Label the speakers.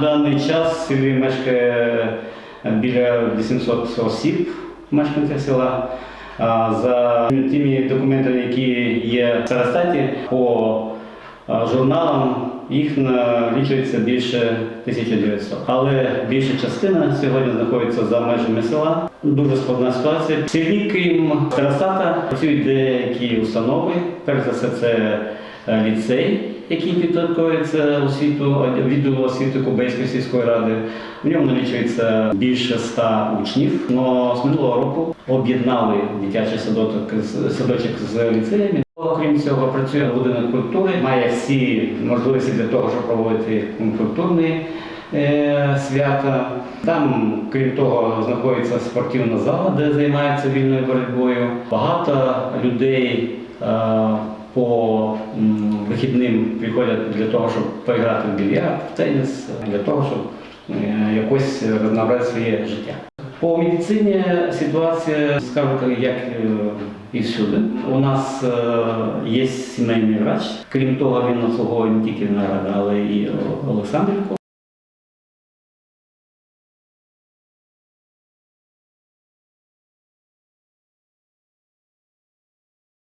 Speaker 1: даний час в селі мешкає біля 800 осіб, мешканців села. За тими документами, які є в Старостаті, по журналам їх налічується більше 1900. Але більша частина сьогодні знаходиться за межами села. Дуже складна ситуація. Селі, крім Старостата, працюють деякі установи. Перш за все, це е, ліцей, який підпорядковується освіту, відділу освіти Кубейської сільської ради. В ньому налічується більше ста учнів. Но з минулого року об'єднали дитячий садочок, з- садочок з ліцеями. Окрім цього, працює будинок культури, має всі можливості для того, щоб проводити культурні е, свята. Там, крім того, знаходиться спортивна зала, де займаються вільною боротьбою. Багато людей е, по вихідним приходять для того, щоб поіграти в більярд, в теніс, для того, щоб е, якось рознообразити своє життя. По медицині ситуація, скажу так, як і всюди. У нас є сімейний врач. Крім того, він обслуговує не тільки нарада, але і Олександрівку.